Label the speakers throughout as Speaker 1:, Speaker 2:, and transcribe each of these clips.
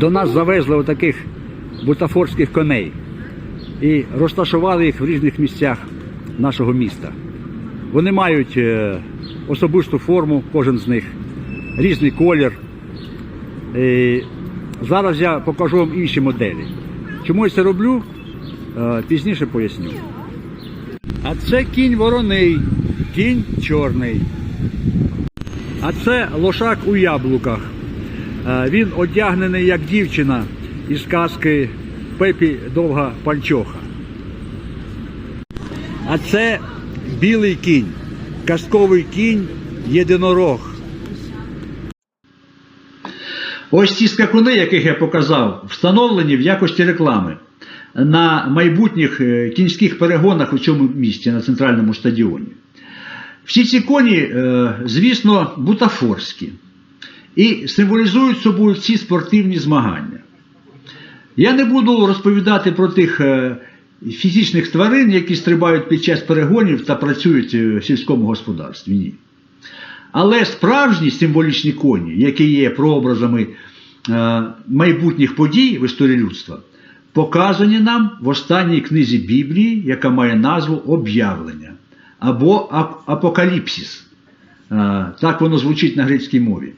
Speaker 1: до нас завезли отаких бутафорських коней і розташували їх в різних місцях нашого міста. Вони мають е, особисту форму, кожен з них, різний колір. І зараз я покажу вам інші моделі. Чому я це роблю? Е, Пізніше поясню. А це кінь вороний, кінь чорний. А це лошак у яблуках. Е, Він одягнений як дівчина із казки Пепі Довга панчоха. А це білий кінь, казковий кінь єдинорог. Ось ці скакуни, яких я показав, встановлені в якості реклами на майбутніх е, кінських перегонах у цьому місті на центральному стадіоні. Всі ці коні, е, звісно, бутафорські і символізують собою ці спортивні змагання. Я не буду розповідати про тих е, фізичних тварин, які стрибають під час перегонів та працюють е, в сільському господарстві. Ні. Але справжні символічні коні, які є прообразами е, майбутніх подій в історії людства, показані нам в останній книзі Біблії, яка має назву Об'явлення або Ап- Апокаліпсис. Е, так воно звучить на грецькій мові.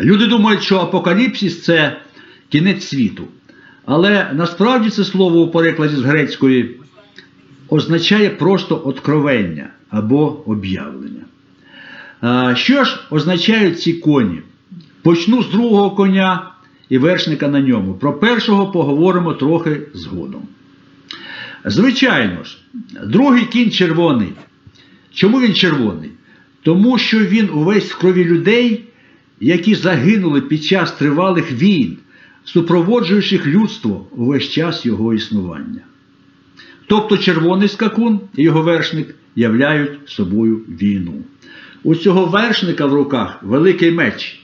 Speaker 1: Люди думають, що апокаліпсис це кінець світу. Але насправді це слово у перекладі з грецької означає просто откровення або об'явлення. Що ж означають ці коні? Почну з другого коня і вершника на ньому. Про першого поговоримо трохи згодом. Звичайно ж, другий кінь червоний. Чому він червоний? Тому що він увесь в крові людей, які загинули під час тривалих війн, супроводжуючих людство увесь час його існування. Тобто червоний скакун і його вершник являють собою війну. У цього вершника в руках великий меч,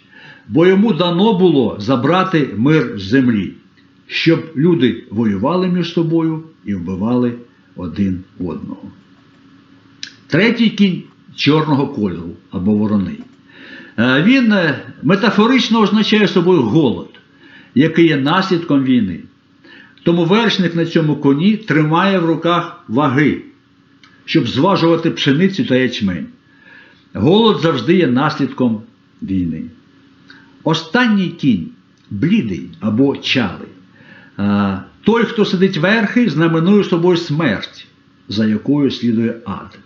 Speaker 1: бо йому дано було забрати мир з землі, щоб люди воювали між собою і вбивали один одного. Третій кінь чорного кольору або вороний. Е, Він е, метафорично означає собою голод, який є наслідком війни. Тому вершник на цьому коні тримає в руках ваги, щоб зважувати пшеницю та ячмень. Голод завжди є наслідком війни. Останній кінь блідий або чалий. Той, хто сидить верхи, знаменує собою смерть, за якою слідує ад.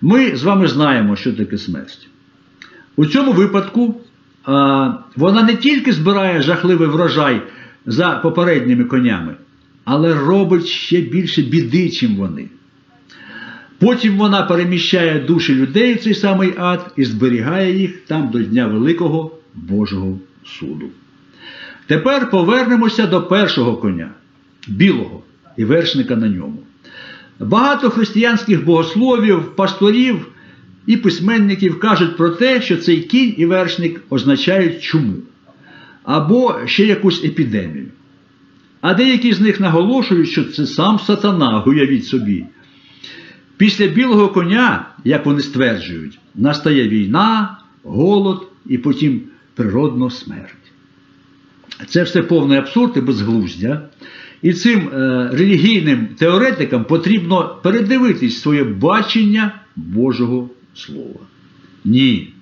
Speaker 1: Ми з вами знаємо, що таке смерть. У цьому випадку вона не тільки збирає жахливий врожай за попередніми конями, але робить ще більше біди, чим вони. Потім вона переміщає душі людей в цей самий ад і зберігає їх там до Дня Великого Божого суду. Тепер повернемося до першого коня білого і вершника на ньому. Багато християнських богословів, пасторів і письменників кажуть про те, що цей кінь і вершник означають чуму або ще якусь епідемію. А деякі з них наголошують, що це сам сатана, уявіть собі. Після білого коня, як вони стверджують, настає війна, голод і потім природна смерть. Це все повний абсурд і безглуздя. І цим е, релігійним теоретикам потрібно передивитись своє бачення Божого Слова. Ні.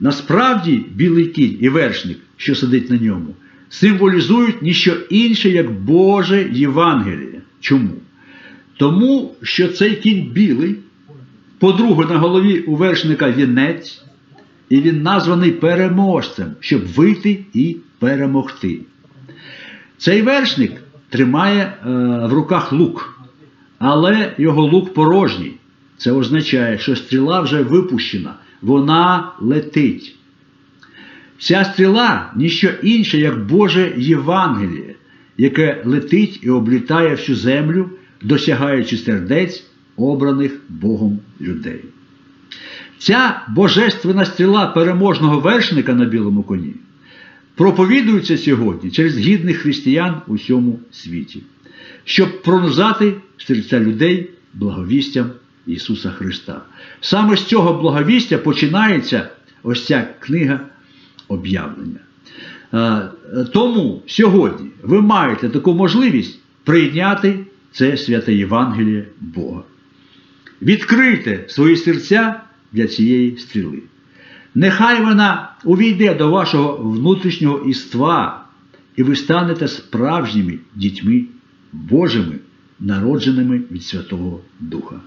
Speaker 1: Насправді білий кінь і вершник, що сидить на ньому, символізують ніщо інше, як Боже Євангеліє. Чому? Тому що цей кінь білий, по-друге, на голові у вершника вінець, і він названий переможцем, щоб вийти і перемогти. Цей вершник тримає е, в руках лук, але його лук порожній. Це означає, що стріла вже випущена, вона летить. Ця стріла ніщо інше, як Боже Євангеліє, яке летить і облітає всю землю, досягаючи сердець обраних Богом людей. Ця божественна стріла переможного вершника на білому коні проповідується сьогодні через гідних християн у всьому світі, щоб пронизати серця людей благовістям Ісуса Христа. Саме з цього благовістя починається ось ця книга об'явлення. Е, Тому сьогодні ви маєте таку можливість прийняти це святе Євангеліє Бога. Відкрийте свої серця для цієї стріли. Нехай вона увійде до вашого внутрішнього іства, і ви станете справжніми дітьми Божими, народженими від Святого Духа.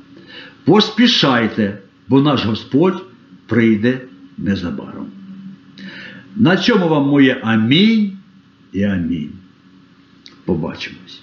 Speaker 1: Поспішайте, бо наш Господь прийде незабаром. На чому вам моє амінь і амінь. Побачимось.